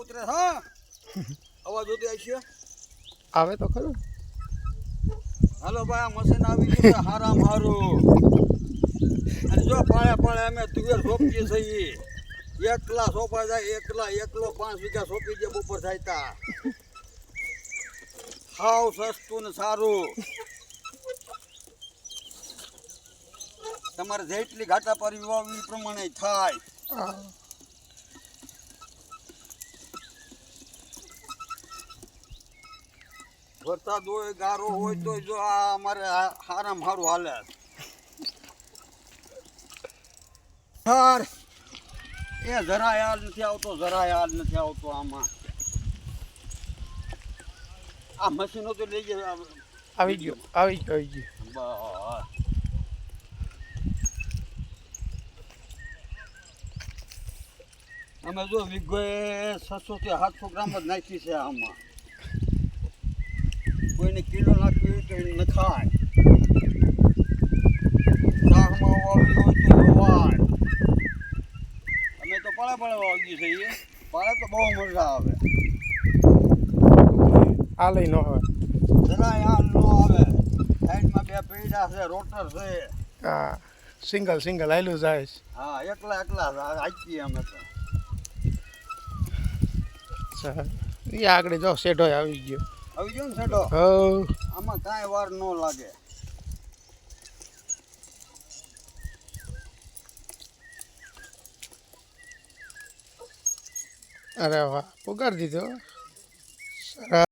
ઉતરે હા? અવાજ ઉતરે છે? આવે તો ખરું. હાલો ભાઈ આ મશીન આવી ગયું હારું. અને જો પાળે પાળે અમે તુવેર સોંપીએ છીએ એકલા સોંપા જાય એકલા એકલો પાંચ વીઘા સોંપી દે બપોર થાય તા. હાવ સસ્તું ને સારું. તમારે જેટલી ઘાટા પર વિવાહ પ્રમાણે થાય. વરસાદ હોય ગારો હોય તો જો આ અમારે હારામ હારું હાલે. સર એ જરાય હાલ નથી આવતો જરાય હાલ નથી આવતો આમાં. આ મશીનો તો લઈ જાય આવી ગયો આવી ગયો આવી ગયો. બસ. અમે જો વિઘોએ છસો થી સાતસો ગ્રામ જ નાખી છે આમાં. કોઈને કિલો નાખવી હોય તો એને નખાય શાકમાં વાવી હોય તો વવાય અમે તો પાળે પાળે વાવી છીએ પાળે તો બહુ મજા આવે આ લઈ નો આવે જરાય હાલ ન આવે સાઈડમાં બે પૈડા છે રોટર છે હા સિંગલ સિંગલ આયલું જાય. હા એકલા એકલા હાચીએ અમે તો. ઈ આગળ જો શેઢો આવી ગયો. આવી જો ને સેટો આમાં કાંઈ વાર ન લાગે. અરે વાહ પગાર દીધો.